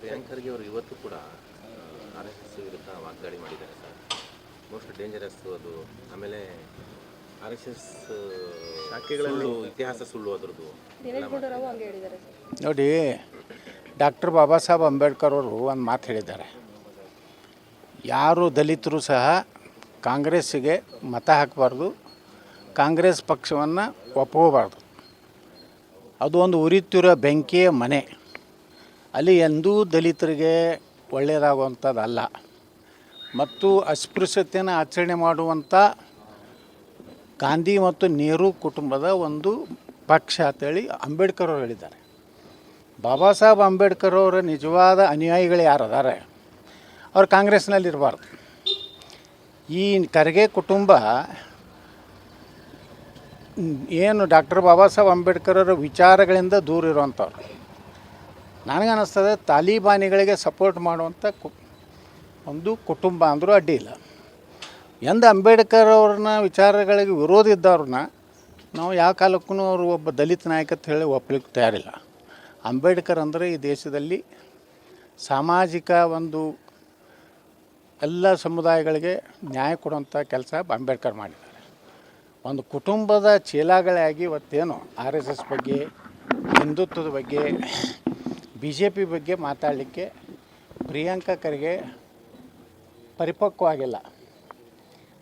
ಪ್ರಿಯಾಂಕ್ ಅವರು ಇವತ್ತು ಕೂಡ ಆರ್ ಎಸ್ ಎಸ್ ವಿರುದ್ಧ ವಾಗ್ದಾಳಿ ಮಾಡಿದ್ದಾರೆ ಸರ್. ಮೋಸ್ಟ್ ಡೇಂಜರಸ್ ಅದು. ಆಮೇಲೆ ಆರ್ ಎಸ್ ಎಸ್ ಸುಳ್ಳು ಇತಿಹಾಸ ಸುಳ್ಳು ಅದರದ್ದು. ನೋಡಿ ಡಾಕ್ಟರ್ ಬಾಬಾ ಸಾಹೇಬ್ ಅಂಬೇಡ್ಕರ್ ಅವರು ಒಂದು ಮಾತು ಹೇಳಿದ್ದಾರೆ. ಯಾರು ದಲಿತರು ಸಹ ಕಾಂಗ್ರೆಸ್ಸಿಗೆ ಮತ ಹಾಕಬಾರ್ದು ಕಾಂಗ್ರೆಸ್ ಪಕ್ಷವನ್ನು ಒಪ್ಪಬಾರ್ದು ಅದು ಒಂದು ಉರಿತಿರೋ ಬೆಂಕಿಯ ಮನೆ. ಅಲ್ಲಿ ಎಂದೂ ದಲಿತರಿಗೆ ಒಳ್ಳೆಯದಾಗುವಂಥದ್ದಲ್ಲ. ಮತ್ತು ಅಸ್ಪೃಶ್ಯತೆಯನ್ನು ಆಚರಣೆ ಮಾಡುವಂಥ ಗಾಂಧಿ ಮತ್ತು ನೆಹರು ಕುಟುಂಬದ ಒಂದು ಪಕ್ಷ ಅಂತೇಳಿ ಅಂಬೇಡ್ಕರ್ ಅವರು ಹೇಳಿದ್ದಾರೆ. ಬಾಬಾ ಸಾಹೇಬ್ ಅಂಬೇಡ್ಕರ್ ಅವರ ನಿಜವಾದ ಅನುಯಾಯಿಗಳು ಯಾರು ಅವ್ರು ಕಾಂಗ್ರೆಸ್ನಲ್ಲಿ ಇರಬಾರ್ದು. ಈ ಖರ್ಗೆ ಕುಟುಂಬ ಏನು ಡಾಕ್ಟರ್ ಬಾಬಾ ಸಾಹೇಬ್ ಅಂಬೇಡ್ಕರ್ ಅವರ ವಿಚಾರಗಳಿಂದ ದೂರ ಇರುವಂಥವ್ರು. ನನಗನ್ನಿಸ್ತದೆ ತಾಲಿಬಾನಿಗಳಿಗೆ ಸಪೋರ್ಟ್ ಮಾಡುವಂಥ ಕು ಒಂದು ಕುಟುಂಬ ಅಂದರೂ ಅಡ್ಡಿ ಇಲ್ಲ. ಎಂದು ಅಂಬೇಡ್ಕರ್ ಅವ್ರನ್ನ ವಿಚಾರಗಳಿಗೆ ವಿರೋಧ ಇದ್ದವ್ರನ್ನ ನಾವು ಯಾವ ಕಾಲಕ್ಕೂ ಅವರು ಒಬ್ಬ ದಲಿತ ನಾಯಕ ಅಂತ ಹೇಳಿ ಒಪ್ಪಲಿಕ್ಕೆ ತಯಾರಿಲ್ಲ. ಅಂಬೇಡ್ಕರ್ ಅಂದರೆ ಈ ದೇಶದಲ್ಲಿ ಸಾಮಾಜಿಕ ಒಂದು ಎಲ್ಲ ಸಮುದಾಯಗಳಿಗೆ ನ್ಯಾಯ ಕೊಡುವಂಥ ಕೆಲಸ ಅಂಬೇಡ್ಕರ್ ಮಾಡಿದ್ದಾರೆ. ಒಂದು ಕುಟುಂಬದ ಚೀಲಾಗಳಾಗಿ ಇವತ್ತೇನು ಆರ್ ಎಸ್ ಎಸ್ ಬಗ್ಗೆ ಹಿಂದುತ್ವದ ಬಗ್ಗೆ ಬಿ ಜೆ ಪಿ ಬಗ್ಗೆ ಮಾತಾಡಲಿಕ್ಕೆ ಪ್ರಿಯಾಂಕಾ ಖರ್ಗೆ ಪರಿಪಕ್ವವಾಗಿಲ್ಲ.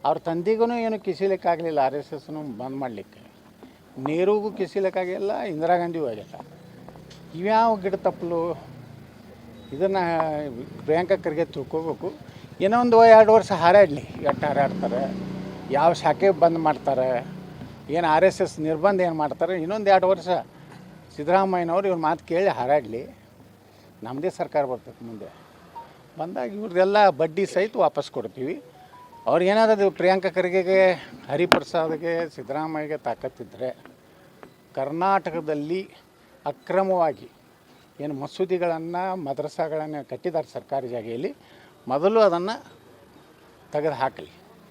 ಅವ್ರ ತಂದೆಗೂ ಏನು ಕಿಸಿಲಿಕ್ಕಾಗಲಿಲ್ಲ, ಆರ್ ಎಸ್ ಎಸ್ನು ಬಂದ್ ಮಾಡಲಿಕ್ಕೆ. ನೆಹರುಗೂ ಕಿಸಿಲಿಕ್ಕಾಗಿಲ್ಲ ಇಂದಿರಾ ಗಾಂಧಿಗೂ ಆಗಿಲ್ಲ ಇವ್ಯಾವ ಗಿಡ ತಪ್ಪಲು ಇದನ್ನು ಪ್ರಿಯಾಂಕಾ ಖರ್ಗೆ ತಿಳ್ಕೋಬೇಕು. ಏನೋ ಒಂದು ಎರಡು ವರ್ಷ ಹಾರಾಡಲಿ ಎಷ್ಟು ಹಾರಾಡ್ತಾರೆ, ಯಾವ ಶಾಖೆ ಬಂದ್ ಮಾಡ್ತಾರೆ, ಏನು ಆರ್ ಎಸ್ ಎಸ್ ನಿರ್ಬಂಧ ಏನು ಮಾಡ್ತಾರೆ, ಇನ್ನೊಂದು ಎರಡು ವರ್ಷ ಸಿದ್ದರಾಮಯ್ಯನವ್ರು ಇವ್ರ ಮಾತು ಕೇಳಿ ಹಾರಾಡಲಿ. ನಮ್ಮದೇ ಸರ್ಕಾರ ಬರ್ತೈತೆ ಮುಂದೆ. ಬಂದಾಗ ಇವ್ರದ್ದೆಲ್ಲ ಬಡ್ಡಿ ಸಹಿತ ವಾಪಸ್ ಕೊಡ್ತೀವಿ. ಅವ್ರು ಏನಾದರೂ ಪ್ರಿಯಾಂಕಾ ಖರ್ಗೆಗೆ, ಹರಿಪ್ರಸಾದ್ಗೆ, ಸಿದ್ದರಾಮಯ್ಯಗೆ ತಾಕತ್ತಿದ್ದರೆ ಕರ್ನಾಟಕದಲ್ಲಿ ಅಕ್ರಮವಾಗಿ ಏನು ಮಸೂದಿಗಳನ್ನು, ಮದ್ರಸಾಗಳನ್ನು ಕಟ್ಟಿದ್ದಾರೆ ಸರ್ಕಾರಿ ಜಾಗೆಯಲ್ಲಿ, ಮೊದಲು ಅದನ್ನು ತೆಗೆದು ಹಾಕಲಿ